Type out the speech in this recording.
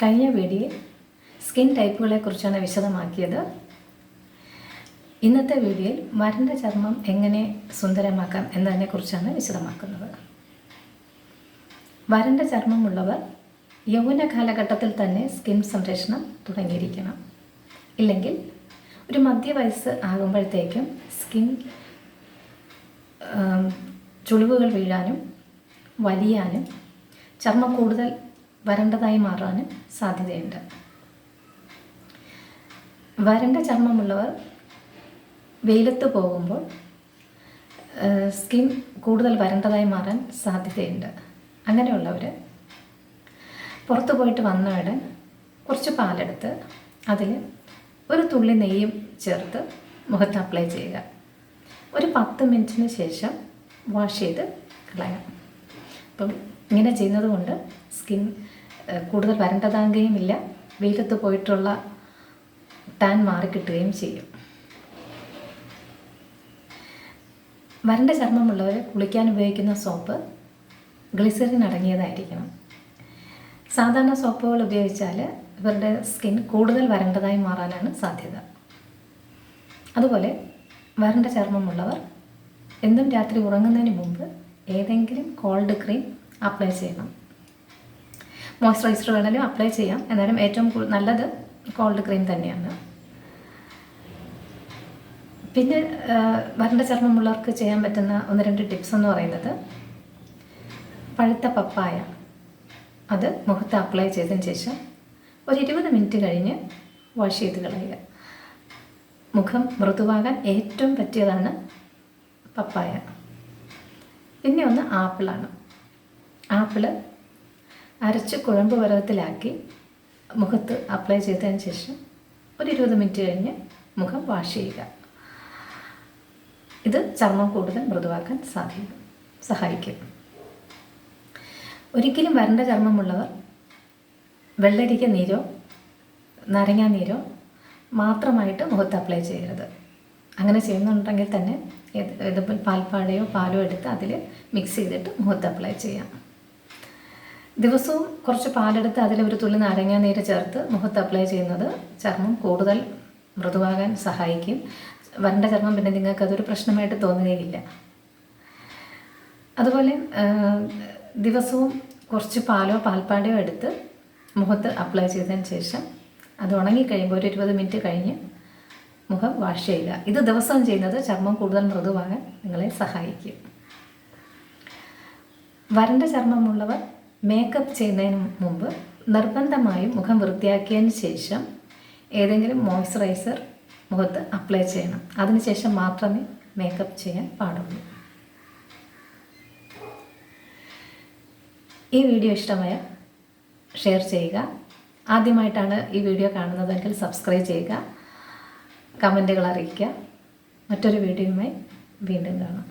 കഴിഞ്ഞ വീഡിയോയിൽ സ്കിൻ ടൈപ്പുകളെ കുറിച്ചാണ് വിശദമാക്കിയത്. ഇന്നത്തെ വീഡിയോയിൽ വരണ്ട ചർമ്മം എങ്ങനെ സുന്ദരമാക്കാം എന്നതിനെക്കുറിച്ചാണ് വിശദമാക്കുന്നത്. വരണ്ട ചർമ്മമുള്ളവർ യൗവന കാലഘട്ടത്തിൽ തന്നെ സ്കിൻ സംരക്ഷണം തുടങ്ങിയിരിക്കണം. ഇല്ലെങ്കിൽ ഒരു മധ്യവയസ്സ് ആകുമ്പോഴത്തേക്കും സ്കിൻ ചുളിവുകൾ വീഴാനും വലിയാനും ചർമ്മം കൂടുതൽ വരണ്ടതായി മാറാനും സാധ്യതയുണ്ട്. വരണ്ട ചർമ്മമുള്ളവർ വെയിലത്ത് പോകുമ്പോൾ സ്കിൻ കൂടുതൽ വരണ്ടതായി മാറാൻ സാധ്യതയുണ്ട്. അങ്ങനെയുള്ളവർ പുറത്തു പോയിട്ട് വന്ന ഉടൻ കുറച്ച് പാലെടുത്ത് അതിൽ ഒരു തുള്ളി നെയ്യും ചേർത്ത് മുഖത്ത് അപ്ലൈ ചെയ്യുക. ഒരു പത്ത് മിനിറ്റിന് ശേഷം വാഷ് ചെയ്ത് കളയാം. അപ്പം ഇങ്ങനെ ചെയ്യുന്നത് കൊണ്ട് സ്കിൻ കൂടുതൽ വരണ്ടതാകുകയും ഇല്ല. വെയിലത്ത് പോയിട്ടുള്ള ടാൻ മാറിക്കിട്ടുകയും ചെയ്യും. വരണ്ട ചർമ്മമുള്ളവർ കുളിക്കാൻ ഉപയോഗിക്കുന്ന സോപ്പ് ഗ്ലിസറിൻ അടങ്ങിയതായിരിക്കണം. സാധാരണ സോപ്പുകൾ ഉപയോഗിച്ചാൽ ഇവരുടെ സ്കിൻ കൂടുതൽ വരണ്ടതായി മാറാനാണ് സാധ്യത. അതുപോലെ വരണ്ട ചർമ്മമുള്ളവർ എന്നും രാത്രി ഉറങ്ങുന്നതിന് മുമ്പ് ഏതെങ്കിലും കോൾഡ് ക്രീം അപ്ലൈ ചെയ്യണം. മോയ്സ്ചറൈസർ വേണമെങ്കിലും അപ്ലൈ ചെയ്യാം. എന്നാലും ഏറ്റവും നല്ലത് കോൾഡ് ക്രീം തന്നെയാണ്. പിന്നെ വരണ്ട ചർമ്മമുള്ളവർക്ക് ചെയ്യാൻ പറ്റുന്ന ഒന്ന് രണ്ട് ടിപ്സ് എന്ന് പറയുന്നത് പഴുത്ത പപ്പായ. അത് മുഖത്ത് അപ്ലൈ ചെയ്തതിന് ശേഷം ഒരു ഇരുപത് മിനിറ്റ് കഴിഞ്ഞ് വാഷ് ചെയ്ത് കളയുക. മുഖം മൃദുവാകാൻ ഏറ്റവും പറ്റിയതാണ് പപ്പായ. പിന്നെ ഒന്ന് ആപ്പിളാണ്. ആപ്പിൾ അരച്ച് കുഴമ്പ് പരുവത്തിലാക്കി മുഖത്ത് അപ്ലൈ ചെയ്തതിന് ശേഷം ഒരു ഇരുപത് മിനിറ്റ് കഴിഞ്ഞ് മുഖം വാഷ് ചെയ്യുക. ഇത് ചർമ്മം കൂടുതൽ മൃദുവാക്കാൻ സാധിക്കും സഹായിക്കും. ഒരിക്കലും വരണ്ട ചർമ്മമുള്ളവർ വെള്ളരിക്ക നീരോ നാരങ്ങാ നീരോ മാത്രമായിട്ട് മുഖത്ത് അപ്ലൈ ചെയ്യരുത്. അങ്ങനെ ചെയ്യുന്നുണ്ടെങ്കിൽ തന്നെ ഇത് ഇതിപ്പോൾ പാൽപ്പാടയോ പാലോ എടുത്ത് അതിൽ മിക്സ് ചെയ്തിട്ട് മുഖത്ത് അപ്ലൈ ചെയ്യാം. ദിവസവും കുറച്ച് പാലെടുത്ത് അതിൽ ഒരു തുള്ളി നാരങ്ങാ നീര് ചേർത്ത് മുഖത്ത് അപ്ലൈ ചെയ്യുന്നത് ചർമ്മം കൂടുതൽ മൃദുവാകാൻ സഹായിക്കും. വരണ്ട ചർമ്മം പിന്നെ നിങ്ങൾക്ക് അതൊരു പ്രശ്നമായിട്ട് തോന്നുകയില്ല. അതുപോലെ ദിവസവും കുറച്ച് പാലോ പാൽപ്പാടയോ എടുത്ത് മുഖത്ത് അപ്ലൈ ചെയ്തതിന് ശേഷം അത് ഉണങ്ങിക്കഴിയുമ്പോൾ ഒരു ഇരുപത് മിനിറ്റ് കഴിഞ്ഞ് മുഖം വാഷ് ചെയ്യുക. ഇത് ദിവസവും ചെയ്യുന്നത് ചർമ്മം കൂടുതൽ മൃദുവാകാൻ നിങ്ങളെ സഹായിക്കും. വരണ്ട ചർമ്മമുള്ളവർ മേക്കപ്പ് ചെയ്യുന്നതിന് മുമ്പ് നിർബന്ധമായും മുഖം വൃത്തിയാക്കിയതിന് ശേഷം ഏതെങ്കിലും മോയ്സ്ചറൈസർ മുഖത്ത് അപ്ലൈ ചെയ്യണം. അതിനുശേഷം മാത്രമേ മേക്കപ്പ് ചെയ്യാൻ പാടുള്ളൂ. ഈ വീഡിയോ ഇഷ്ടമായ ഷെയർ ചെയ്യുക. ആദ്യമായിട്ടാണ് ഈ വീഡിയോ കാണുന്നതെങ്കിൽ സബ്സ്ക്രൈബ് ചെയ്യുക. കമന്റുകൾ അറിയിക്കുക. മറ്റൊരു വീഡിയോയുമായി വീണ്ടും കാണാം.